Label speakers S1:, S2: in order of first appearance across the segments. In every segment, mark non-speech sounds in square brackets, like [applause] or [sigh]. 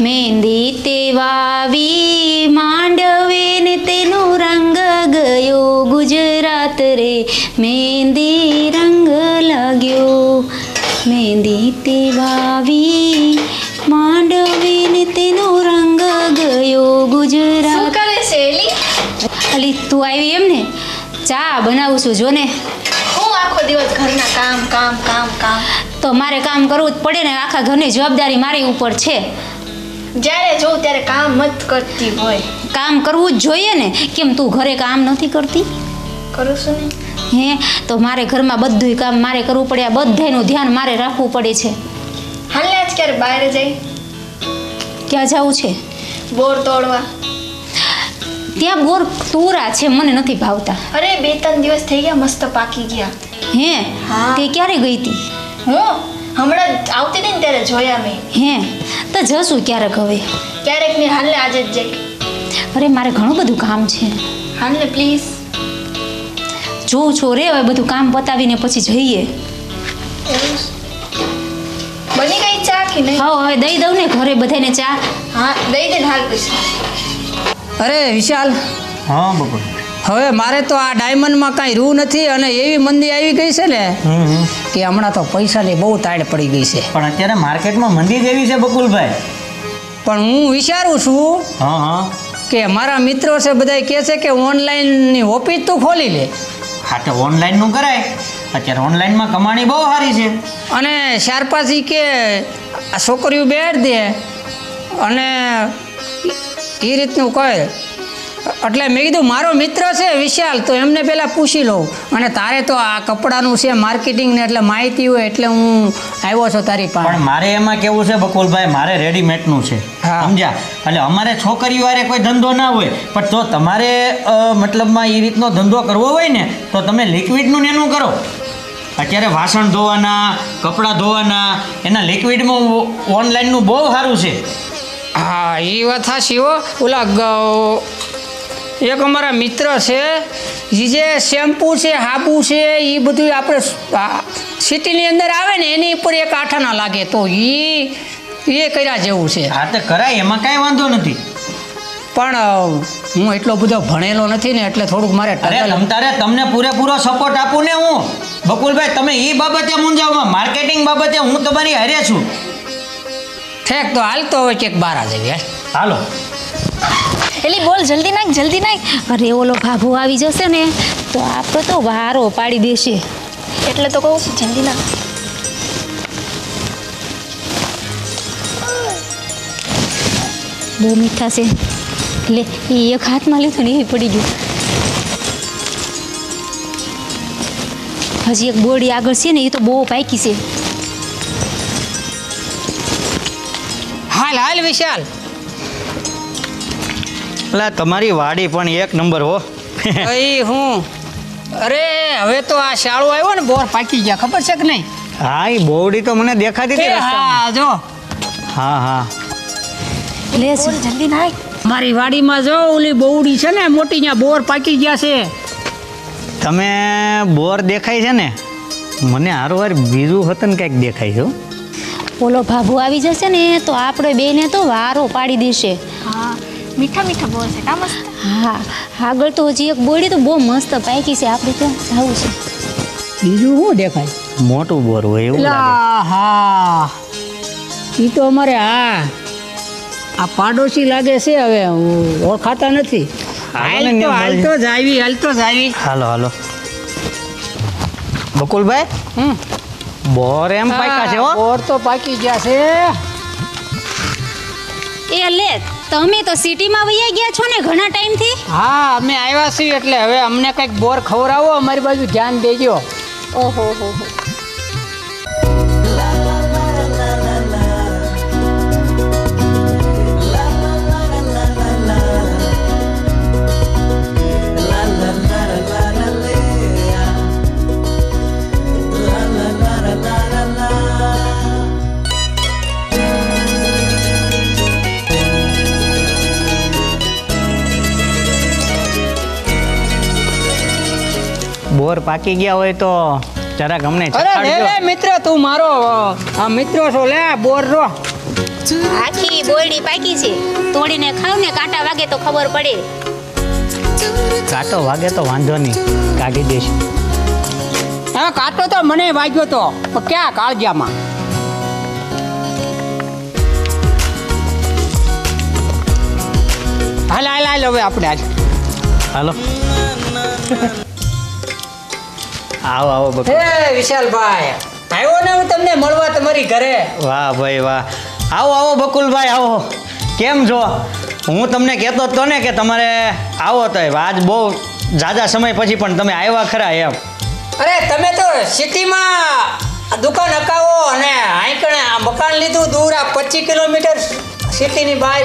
S1: મહેંદી તે વાવી માંડવે ને તેનો રંગ ગયો ગુજરાત રે મહેંદી રંગ લાગ્યો મહેંદી તે વાવી માંડવે ને તેનો રંગ ગયો ગુજરાત
S2: કરે છે
S1: અલી તું આવી એમ ને ચા બનાવું છું જો ને
S2: હું આખો દિવસ ઘરના કામ કામ કામ કામ?
S1: તો મારે કામ કરવું જ પડે ને આખા ઘરની જવાબદારી મારી ઉપર છે.
S2: જ્યારે જોઉં ત્યારે કામ જ કરતી હોય.
S1: કામ કરવું જ જોઈએ ને? કેમ તું ઘરે કામ નથી કરતી?
S2: કરું છું ને.
S1: હે? તો મારે ઘરમાં બધુંય કામ મારે કરવું પડે આ બધાનું ધ્યાન મારે રાખવું પડે છે.
S2: હાલે આજ ક્યારે બહાર જઈ
S1: ક્યાં જવું છે?
S2: બોર તોડવા.
S1: ત્યાં બોર તુરા છે મને નથી ભાવતા.
S2: અરે બે ત્રણ દિવસ થઈ ગયા મસ્ત પાકી ગયા.
S1: હે?
S2: હા.
S1: તે ક્યારે ગઈ હતી
S2: હું? હમણાં જ આવતી હતી ને ત્યારે જોયા મેં
S1: હે? તો જશું ક્યારેક હવે.
S2: ક્યારેક ને હાલે આજે જ જઈ.
S1: અરે મારે ઘણું બધું કામ છે.
S2: હાલને પ્લીઝ
S1: જોઉં છો. રે હવે બધું કામ પતાવીને પછી જઈએ.
S2: બની ગઈ ચા કે નહીં?
S1: હા હવે દઈ દઉં ને ઘરે બધાને ચા.
S2: હા દઈ દે હાલ પછી.
S3: અરે વિશાલ.
S4: હા બપોર.
S3: હવે મારે તો આ ડાયમંડમાં કાંઈ રૂ નથી અને એવી મંદી આવી ગઈ છે ને. કે હમણાં તો પૈસાની બહુ તાડ પડી ગઈ છે.
S4: પણ અત્યારે માર્કેટમાં મંદી જેવી છે બકુલભાઈ?
S3: પણ હું વિચારું છું
S4: હા હા.
S3: કે મારા મિત્રો છે બધા કહે છે કે ઓનલાઈનની ઓફિસ તું ખોલી લે.
S4: હા તો ઓનલાઈનનું કરાય. અત્યારે ઓનલાઈનમાં કમાણી બહુ સારી છે.
S3: અને શારપાસી કે આ છોકરીઓ બેડ દે અને એ રીતનું કહે એટલે મેં કીધું મારો મિત્ર છે વિશાલ તો એમને પહેલાં પૂછી લઉં. અને તારે તો આ કપડાનું છે માર્કેટિંગ ને એટલે માહિતી હોય એટલે હું આવ્યો છું તારી પાસે.
S4: પણ મારે એમાં કેવું છે બકુલભાઈ મારે રેડીમેડનું છે
S3: હા.
S4: સમજ્યા? એટલે અમારે છોકરીઓ વારે કોઈ ધંધો ના હોય પણ જો તમારે મતલબમાં એ રીતનો ધંધો કરવો હોય ને તો તમે લિક્વિડનું ને એનું કરો. અત્યારે વાસણ ધોવાના કપડાં ધોવાના એના લિક્વિડમાં ઓનલાઈનનું બહુ સારું છે.
S3: હા એ વાત સાચી હો. ઓલા ગ- એક અમારા મિત્ર છે એ જે શેમ્પુ છે હાબુ છે એ બધું આપણે સિટીની અંદર આવે ને એની ઉપર એક આઠાના લાગે તો એ એ કર્યા જેવું છે.
S4: હા તો કરાય એમાં કાંઈ વાંધો નથી.
S3: પણ હું એટલો બધો ભણેલો નથી ને એટલે થોડુંક મારે
S4: અરે તમને પૂરેપૂરો સપોર્ટ આપું ને હું? બકુલભાઈ તમે એ બાબતે મૂંઝાવમાં માર્કેટિંગ બાબતે હું તમારી હારે છું.
S3: ઠેક તો હાલતો હોય ક્યાંક બાર જઈએ
S4: હાલો.
S2: એલી બોલ, જલ્દી નાખ જલ્દી નાખ.
S1: અરે, ઓલો ભાભો આવી જશે ને, તો આપણે તો વારો પાડી દેશે.
S2: એટલે તો કહું, જલ્દી નાખ.
S1: બહુ મીઠા છે. એટલે એ એક હાથમાં લીધું ને, એ પડી ગયું. હજી એક બોડી આગળ છે ને, એ તો બહુ પાકી છે.
S3: હાલ હાલ, વિશાલ.
S4: એટલે તમારી વાડી પણ એક નંબર હો. [laughs]
S3: ભાઈ હું? અરે હવે તો આ શાળો આવ્યો ને બોર પાકી ગયા ખબર છે કે નહીં?
S4: હા એ બોવડી તો મને દેખાતી હતી
S3: હા જો.
S4: હા હા.
S1: લે
S2: જલ્દી નાય
S3: મારી વાડીમાં જો ઓલી બહુડી છે ને મોટી ત્યાં બોર પાકી ગયા છે.
S4: તમે બોર દેખાય છે ને મને હારવાર બીજું હતું ને કંઈક દેખાય છે.
S1: ઓલો ભાભુ આવી જશે ને તો આપણે બેને તો વારો પાડી દેશે.
S2: હા. મીઠા મીઠા બોલ છે કા મસ્ત
S1: હા આગળ તો હજી એક બોડી તો બહુ મસ્ત પાકી છે આપણે ત્યાં જવું છે.
S3: બીજું શું દેખાય?
S4: મોટું બોર હોય એવું લાગે.
S3: હા. એ તો અમારે હા આ પાડોશી લાગે છે હવે ઓળખાતા નથી.
S4: હાલો ને,
S3: હાલ તો હાલ તો જ હાલ તો જ
S4: હાલો હાલો. બકુલભાઈ?
S3: હમ.
S4: બોર એમ પાક્યા છે
S3: બોર તો પાકી ગયા છે.
S1: એ લે. તમે તો સિટીમાં વૈયા ગયા છો ને ઘણા ટાઈમથી?
S3: હા અમે આવ્યા છીએ એટલે હવે અમને કંઈક બોર ખવડાવો અમારી બાજુ ધ્યાન દેજો.
S1: ઓહો હો હો.
S4: બોર પાકી ગયા હોય તો જરાક અમને
S3: અરે લે મિત્ર તું મારો આ મિત્રો છો લે બોર રો.
S1: આખી બોરડી પાકી છે. તોડીને ખાવ ને કાંટા વાગે તો ખબર પડે.
S4: કાંટો વાગે તો વાંધો નહીં. કાઢી દઈશ.
S3: હા કાંટો તો મને વાગ્યો તો પણ ક્યાં કાળજામાં? હાલ હાલ હાલ હવે આપણે આજ
S4: હાલો. આવો આવો બકુ
S3: હે વિશાલભાઈ. આવ્યો ને હું તમને મળવા તમારી ઘરે.
S4: વાહ ભાઈ વાહ. આવો આવો બકુલભાઈ આવો. કેમ છો? હું તમને કહેતો હતો ને કે તમારે આવો તો આજ બહુ ઝાઝા સમય પછી પણ તમે આવ્યા ખરા એમ.
S3: અરે તમે તો સિટીમાં દુકાન હકાવો અને આઈકણે આ મકાન લીધું દૂર આ પચીસ કિલોમીટર સિટીની બહાર.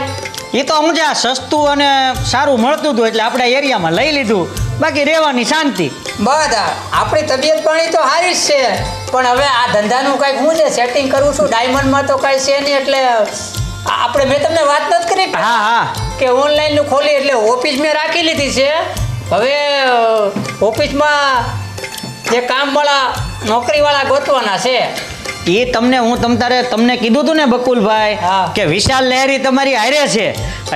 S4: એ તો હું જ્યાં સસ્તું અને સારું મળતું હતું એટલે આપણે એરિયામાં લઈ લીધું. બાકી રહેવાની શાંતિ.
S3: બધા આપણી તબિયત પાણી તો સારી જ છે. પણ હવે આ ધંધાનું કાંઈક હું છે સેટિંગ કરું છું ડાયમંડમાં તો કાંઈ છે નહીં એટલે આપણે મેં તમને વાત નથી કરી
S4: હા હા.
S3: કે ઓનલાઈનનું ખોલી એટલે ઓફિસ મેં રાખી લીધી છે. હવે ઓફિસમાં જે કામવાળા નોકરીવાળા ગોતવાના છે.
S4: એ તમને હું તમ તારે તમને કીધું હતું ને બકુલભાઈ
S3: હા.
S4: કે વિશાલ લહેરી તમારી હારે છે.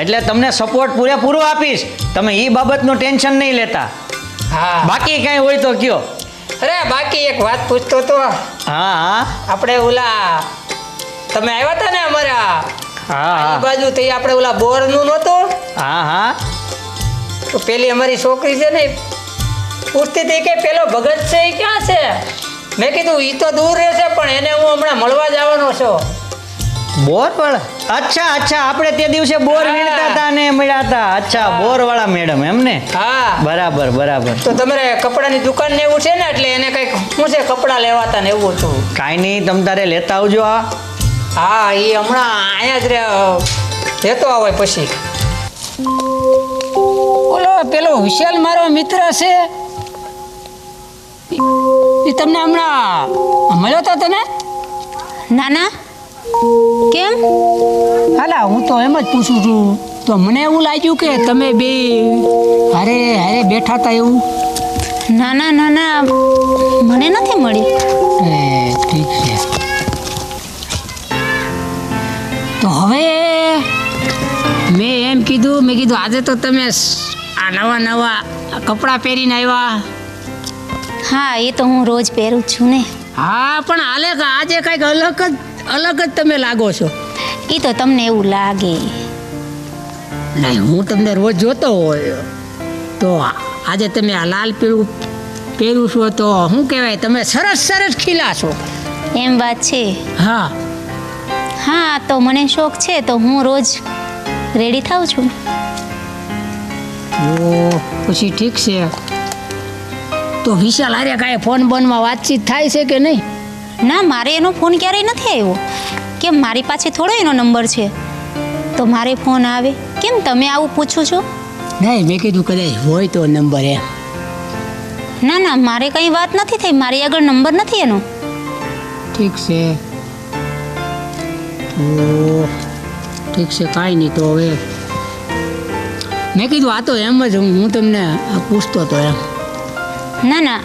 S4: એટલે તમને સપોર્ટ પૂરેપૂરો આપીશ. તમે એ બાબતનું ટેન્શન નહીં લેતા.
S3: હા.
S4: બાકી કાંઈ હોય તો કયો.
S3: અરે બાકી એક વાત પૂછતો તો
S4: હા હા.
S3: આપણે ઓલા તમે આવ્યા હતા ને અમારા?
S4: હા
S3: બાજુ તે આપણે ઓલા બોરનું નહોતું?
S4: હા હા.
S3: તો પેલી અમારી છોકરી છે ને પૂછતી હતી કે પેલો ભગત છે એ ક્યાં છે? મેં કીધું એ તો દૂર રહેશે પણ એને હું હમણાં મળવા જવાનો છું.
S4: બોર વાળા? અચ્છા અચ્છા આપણે તે દિવસે બોર વીણતા હતા ને મળ્યા હતા. અચ્છા બોરવાળા મેડમ એમ ને?
S3: હા.
S4: બરાબર બરાબર.
S3: તો તમારે કપડાની દુકાન ને એવું છે ને એટલે એને કંઈક શું છે કપડાં લેવાતા ને એવું હતું.
S4: કાંઈ નહીં તમ તારે લેતા આવજો આ.
S3: હા એ હમણાં અહીંયા જ રે લેતો આવે પછી. ઓલો પેલો વિશાલ મારો મિત્ર છે. એ તમને હમણાં મળ્યો તો તને
S1: ના ના કેમ?
S3: હાલા હું તો એમ જ પૂછું છું. તો મને એવું લાગ્યું કે તમે બે હારે હારે બેઠા હતા એવું.
S1: ના ના ના ના. મને નથી મળી.
S3: એ ઠીક છે. તો હવે મેં એમ કીધું મેં કીધું આજે તો તમે આ નવા નવા કપડાં પહેરીને આવ્યા.
S1: હા એ તો હું રોજ પહેરું છું ને.
S3: હા પણ હાલે આજે કંઈક અલગ જ અલગ જ તમે લાગો છો.
S1: એ તો તમને એવું લાગે.
S3: નહીં હું તમને રોજ જોતો હોય. તો આજે તમે આ લાલ પીળું પહેરું છો તો શું કહેવાય તમે સરસ સરસ ખીલા છો.
S1: એમ વાત છે?
S3: હા.
S1: હા તો મને શોખ છે તો હું રોજ રેડી થાઉં છું.
S3: ઓ પછી ઠીક છે. તો વિશાલ આરે કાંઈ ફોન બોનમાં વાતચીત થાય છે કે નહીં?
S1: ના મારે એનો ફોન ક્યારેય નથી આવ્યો. કેમ મારી પાસે થોડો એનો નંબર છે. તો મારે ફોન આવે. કેમ તમે આવું પૂછો છો?
S3: નહીં મેં કીધું કદાચ હોય તો નંબર એમ.
S1: ના ના મારે કંઈ વાત નથી થઈ. મારી આગળ નંબર નથી એનો.
S3: ઠીક છે. ઠીક છે કાંઈ નહીં તો હવે. મેં કીધું આ તો એમ જ હું તમને પૂછતો હતો એમ.
S1: ના ના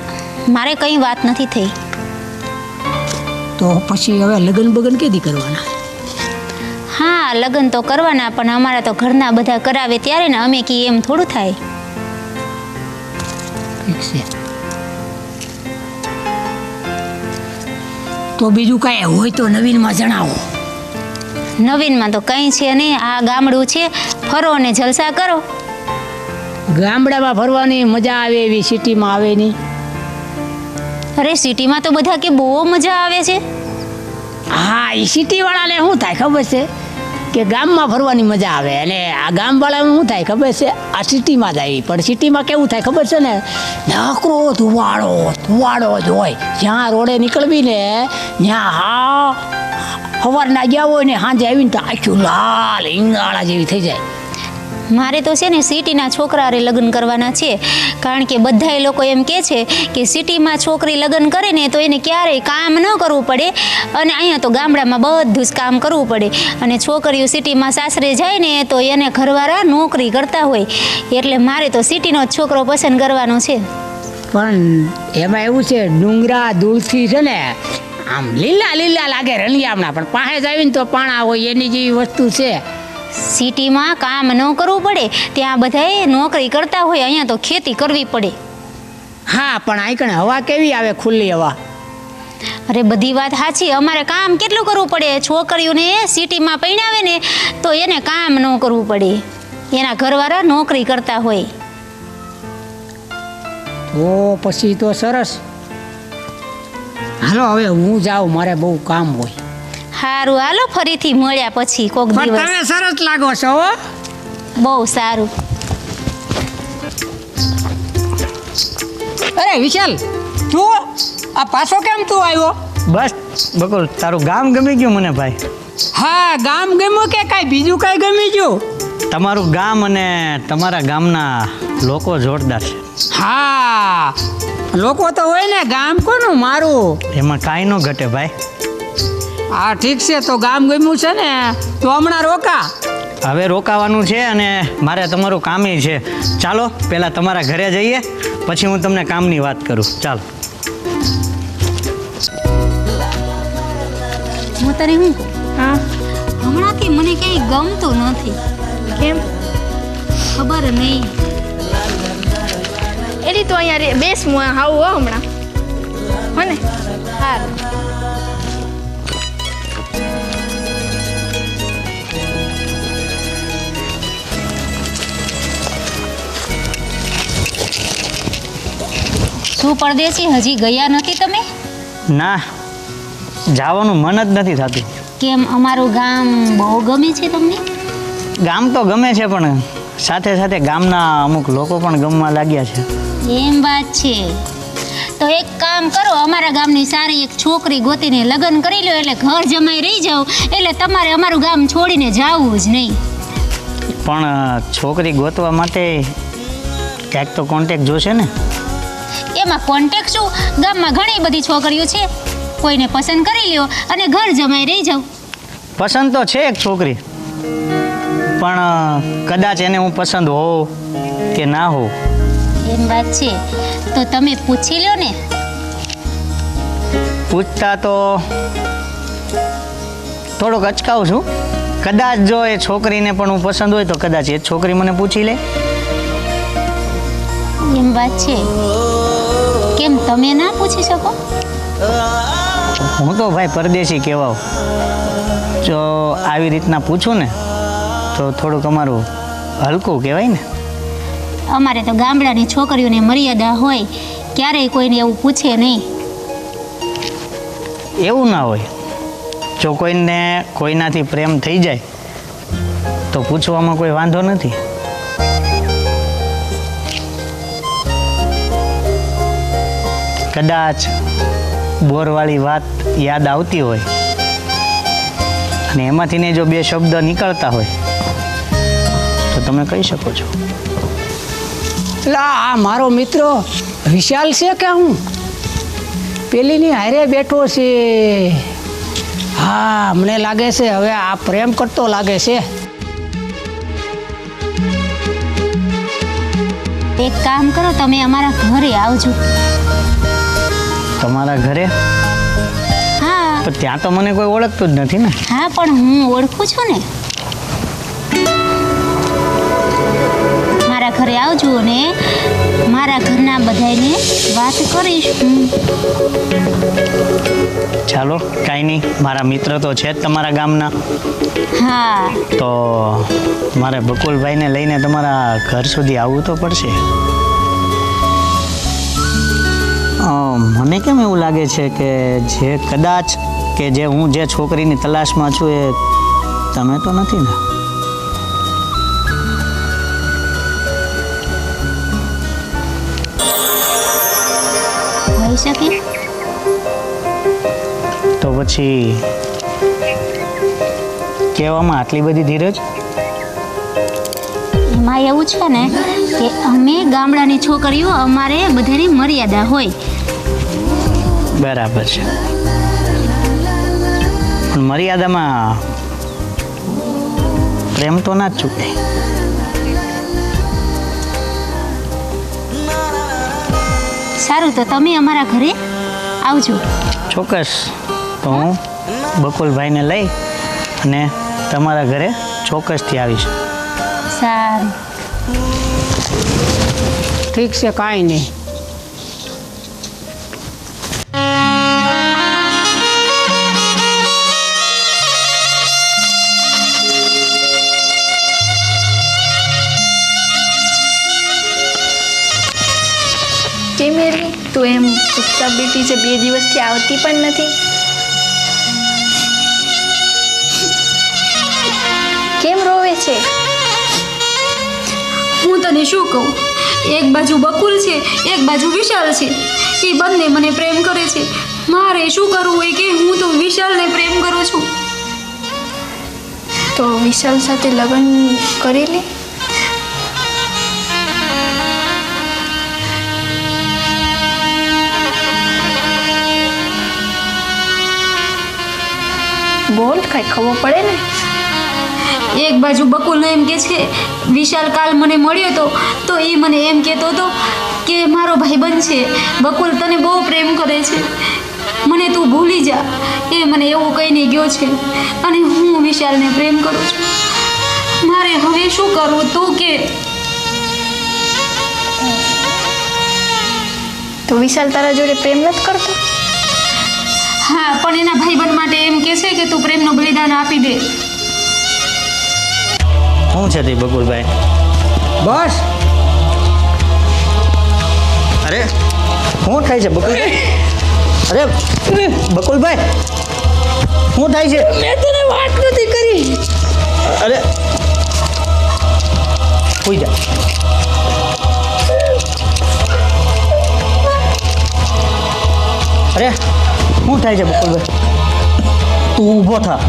S1: મારે કંઈ વાત નથી થઈ.
S3: તો પછી હવે લગ્ન બગન કેદી કરવાના?
S1: હા લગ્ન તો કરવાના પણ અમારા તો ઘરના બધા કરાવે ત્યારે ને અમે કી એમ થોડું થાય.
S3: તો બીજું કાંઈ હોય તો નવીનમાં જણાવો.
S1: નવીનમાં તો કંઈ છે નહીં આ ગામડું છે. ફરો અને જલસા કરો.
S3: ગામડામાં ફરવાની મજા આવે એવી સિટીમાં આવે નહીં.
S1: અરે સિટીમાં તો બધા કે બહુ મજા આવે છે.
S3: હા એ સિટીવાળાને શું થાય ખબર છે? કે ગામમાં ફરવાની મજા આવે અને આ ગામવાળાને શું થાય ખબર છે? આ સિટીમાં જ આવી પણ સિટીમાં કેવું થાય ખબર છે ને? નાકરો ધુવાડો ધુવાડો જ હોય. જ્યાં રોડે નીકળવી ને ત્યાં હા, સવારના ગયા હોય ને સાંજે આવીને તો આખું લાલ ઈંગાળા જેવી થઈ જાય.
S1: મારે તો છે ને સિટીના છોકરા લગ્ન કરવાના છે. કારણ કે બધા લોકો એમ કહે છે કે સિટીમાં છોકરી લગ્ન કરે ને તો એને ક્યારેય કામ ન કરવું પડે અને અહીંયા તો ગામડામાં બધું જ કામ કરવું પડે. અને છોકરીઓ સિટીમાં સાસરે જાય ને તો એને ઘરવાળા નોકરી કરતા હોય. એટલે મારે તો સિટીનો જ છોકરો પસંદ કરવાનો છે.
S3: પણ એમાં એવું છે, ડુંગરા દૂરથી છે ને, આમ લીલા લીલા લાગે રણિયામણા પણ પાસે જ આવીને તો પાણા હોય, એની જેવી વસ્તુ છે.
S1: સિટીમાં કામ ન કરવું પડે ત્યાં બધાએ નોકરી કરતા હોય અહીંયા તો ખેતી કરવી પડે.
S3: હા પણ આઈકણે હવા કેવી આવે ખુલ્લી હવા?
S1: અરે બધી વાત સાચી. અમારે કામ કેટલું કરવું પડે? છોકરીઓને સિટીમાં પરણાવે ને તો એને કામ ન કરવું પડે. એના ઘરવાળા નોકરી કરતા હોય.
S3: તો પછી તો સરસ. હાલો હવે હું જાઉં. મારે બહુ કામ હોય.
S1: સારું હાલો ફરીથી મળ્યા પછી કોક દિવસ.
S3: તમે સરસ લાગો છો હો.
S1: બહુ સારું.
S3: અરે વિશાલ તું આ પાછો કેમ તું આવ્યો?
S4: બસ બકુલ તારું ગામ ગમી ગયું મને ભાઈ.
S3: હા ગામ ગમ્યું કે કાંઈ બીજું કાંઈ ગમી ગયું?
S4: તમારું ગામ અને તમારા ગામના લોકો જોરદાર છે.
S3: હા લોકો તો હોય ને ગામ કોનું? મારું?
S4: એમાં કાંઈ ન ઘટે ભાઈ.
S3: હા ઠીક છે તો ગામ ગમ્યું છે ને તો હમણાં રોકા.
S4: હવે રોકાવાનું છે અને મારે તમારું કામ છે. ચાલો પહેલાં તમારા ઘરે જઈએ પછી હું તમને કામની વાત કરું. ચાલો.
S1: હું? તને હું.
S2: હા
S1: હમણાંથી મને ક્યાંય ગમતું નથી.
S2: કેમ?
S1: ખબર નહીં.
S2: એલી તો અહીંયા રે- બેસ હું આવું હો હમણાં. હો ને. સારું
S1: શું પરદેશી હજી ગયા નથી તમે?
S4: ના જવાનું મન જ નથી થતું.
S1: કેમ અમારું ગામ બહુ ગમે છે તમને?
S4: ગામ તો ગમે છે પણ સાથે સાથે ગામના અમુક લોકો પણ ગમવા લાગ્યા છે.
S1: એમ વાત છે. તો એક કામ કરો અમારા ગામની સારી એક છોકરી ગોતીને લગ્ન કરી લો એટલે ઘર જમાઈ રહી જાવ એટલે તમારે અમારું ગામ છોડીને જાવું જ નહીં.
S4: પણ છોકરી ગોતવા માટે ક્યાંક તો કોન્ટેક જોશે ને.
S1: એમાં કોન્ટેક શું ગામમાં ઘણી બધી છોકરીઓ છે. કોઈને પસંદ કરી લ્યો અને ઘર જમાઈ રહી જાઉં.
S4: પસંદ તો છે એક છોકરી. પણ કદાચ એને હું પસંદ હોઉં કે ના હોઉં.
S1: એમ વાત છે. તો તમે પૂછી લ્યો ને.
S4: પૂછતા તો થોડોક અચકાવું છું. કદાચ જો એ છોકરીને પણ હું પસંદ હોય તો કદાચ એ છોકરી મને પૂછી લે.
S1: એમ વાત છે. કેમ તમે ના પૂછી શકો?
S4: હું તો ભાઈ પરદેશી કહેવાઉં. જો આવી રીતના પૂછું ને તો થોડુંક અમારું હલકું કહેવાય ને.
S1: અમારે તો ગામડાની છોકરીઓને મર્યાદા હોય ક્યારેય કોઈને એવું પૂછે નહીં.
S4: એવું ના હોય. જો કોઈને કોઈનાથી પ્રેમ થઈ જાય તો પૂછવામાં કોઈ વાંધો નથી. કદાચ બોરવાળી વાત યાદ આવતી હોય. અને એમાંથી ને જો બે શબ્દ નીકળતા હોય તો તમે કહી શકો છો.
S3: લા આ મારો મિત્ર વિશાલ છે કે હું? પેલીની હારે બેઠો છે. હા મને લાગે છે હવે આ પ્રેમ કરતો લાગે છે.
S1: એક કામ કરો તમે અમારા ઘરે આવજો.
S4: તમારા ઘરે?
S1: હા.
S4: પણ ત્યાં તો મને કોઈ ઓળખતું જ નથી ને.
S1: હા પણ હું ઓળખું છું ને. મારા ઘરે આવજો ને મારા ઘરના બધાને વાત કરીશ
S4: ચાલો કાંઈ નહીં. મારા મિત્ર તો છે જ તમારા ગામના.
S1: હા.
S4: તો મારે બકુલભાઈને લઈને તમારા ઘર સુધી આવવું તો પડશે. મને કેમ એવું લાગે છે કે જે કદાચ કે જે હું જે છોકરીની તલાશમાં છું એ તમે તો નથી ને?
S1: હોઈ શકે?
S4: તો પછી કહેવામાં આટલી બધી ધીરજ?
S1: એમાં એવું છે ને કે અમે ગામડાની છોકરીઓ અમારે બધાની મર્યાદા હોય.
S4: બરાબર છે. પણ મર્યાદામાં પ્રેમ તો ના જ ચૂકે
S1: સારું તો તમે અમારા ઘરે આવજો.
S4: ચોક્કસ. તો હું બકુલભાઈને લઈ અને તમારા ઘરે ચોક્કસથી આવીશ.
S5: સારું.
S3: ઠીક છે કાંઈ નહીં.
S2: ચૂપચાપ બેઠી છે બે દિવસથી આવતી પણ નથી. કેમ રોવે છે?
S1: હું તને શું કહું? એક બાજુ બકુલ છે એક બાજુ વિશાલ છે. એ બંને મને પ્રેમ કરે છે. મારે શું કરવું હોય કે હું તો વિશાલને પ્રેમ કરું છું?
S2: તો વિશાલ સાથે લગ્ન કરી લે બોલ કઈ ખબર પડે ને?
S1: એક બાજુ બકુલ એમ કે છે વિશાલ કાલ મને મળ્યો તો તો એ મને એમ કહેતો હતો કે મારો ભાઈબંધ છે બકુલ તને બહુ પ્રેમ કરે છે. મને તું ભૂલી જા. એ મને એવું કહીને ગયો છે. અને હું વિશાલને પ્રેમ કરું છું. મારે હવે શું કરવું તું કે?
S2: તો વિશાલ તારા જોડે પ્રેમ નથી કરતો?
S1: હા પણ એના ભાઈબંધ પ્રેમનું આપી દે.
S4: શું છે તે બકુલભાઈ
S3: બસ.
S4: અરે શું થાય છે બકુલ અરે બકુલભાઈ શું થાય છે?
S3: મેં તને વાત નથી કરી.
S4: અરે હોઈ જા. અરે શું થાય છે બકુલભાઈ તું ઊભો થા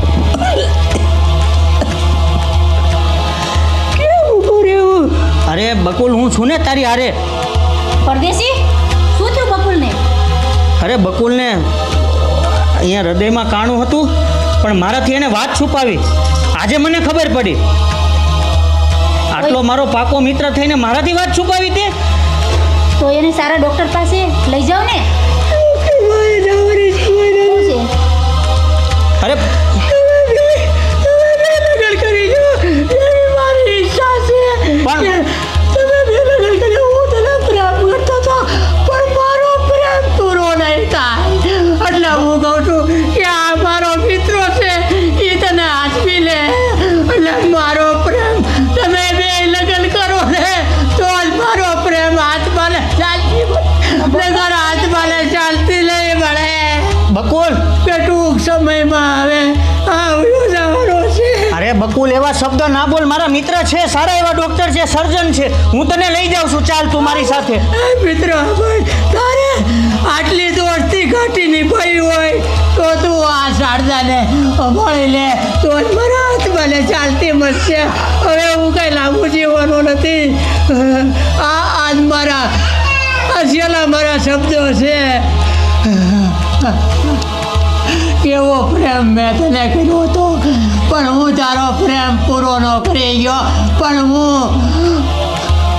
S4: અરે બકુલ હું છું ને તારી હારે.
S5: પરદેશી? શું થયું બકુલને?
S4: અરે બકુલને અહીંયા હૃદયમાં કાણું હતું પણ મારાથી એને વાત છુપાવી. આજે મને ખબર પડી. આટલો મારો પાકો મિત્ર થઈને મારાથી વાત છુપાવી તે?
S5: તો એને સારા ડોક્ટર પાસે લઈ જાઓ ને?
S4: શબ્દ ના બોલ, મારા મિત્ર છે, સારા એવા ડોક્ટર છે સર્જન છે. હું તને લઈ જાઉં છું, ચાલ તું મારી સાથે.
S3: મિત્ર તારે આટલી દોસ્તી ઘટી નિભાઈ હોય, તો તું આ શારદાને મળી લે, તો જ મારા હાથમાં ચાલતી મળશે હવે હું કઈ લાંબુ જીવવાનું નથી. આ, આજ મારા આ મારા શબ્દો છે. કેવો પ્રેમ મેં તને કર્યો હતો. પણ હું તારો પ્રેમ પૂરો ન કરી ગયો. પણ હું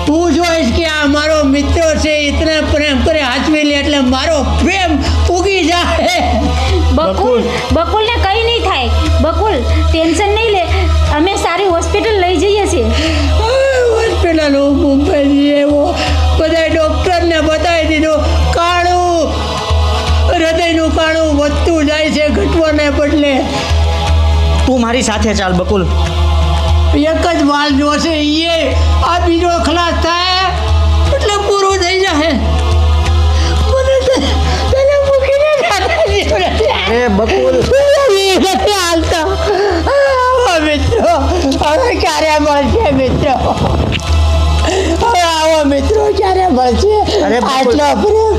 S3: હું જોઈશ કે આ મારો મિત્ર છે એટલે પ્રેમ કરે હાચવી લે એટલે મારો પ્રેમ ઉગી જાય.
S5: બકુલ. બકુલને કંઈ નહીં થાય. બકુલ ટેન્શન નહીં લે. અમે સારી હોસ્પિટલ
S4: મારી સાથે ચાલ બકુલ
S3: એક જ વાલ જોશે એ આ બીજો ખલાસ થાય એટલે પૂરું થઈ જાય મને તે- તને મૂકીને જાતા જીવ નથી
S4: અરે બકુલ
S3: જીવ નથી હાલતો આવો મિત્રો હવે ક્યારે મળશે મિત્રો હવે આવો મિત્રો ક્યારે મળશે?
S4: અરે.
S3: આટલો પ્રેમ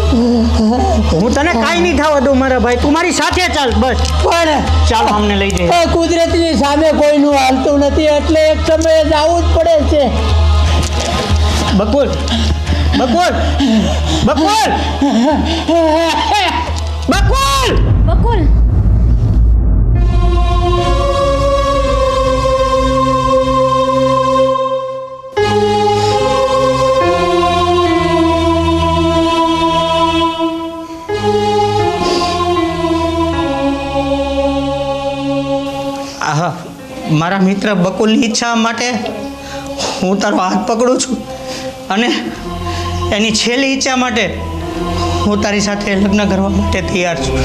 S4: હું તને કાંઈ નહીં થવા દઉં મારા ભાઈ. તું મારી સાથે ચાલ બસ.
S3: પણ
S4: ચાલો અમને લઈ જઈએ.
S3: આ કુદરતની સામે કોઈનું હાલતું નથી એટલે એક સમયે જવું જ પડે છે.
S4: બકુલ. બકુલ. બકુલ. [laughs] બકુલ.
S5: બકુલ.
S4: મારા મિત્ર બકુલની ઈચ્છા માટે હું તારો હાથ પકડું છું. અને એની છેલ્લી ઈચ્છા માટે હું તારી સાથે લગ્ન કરવા માટે તૈયાર છું.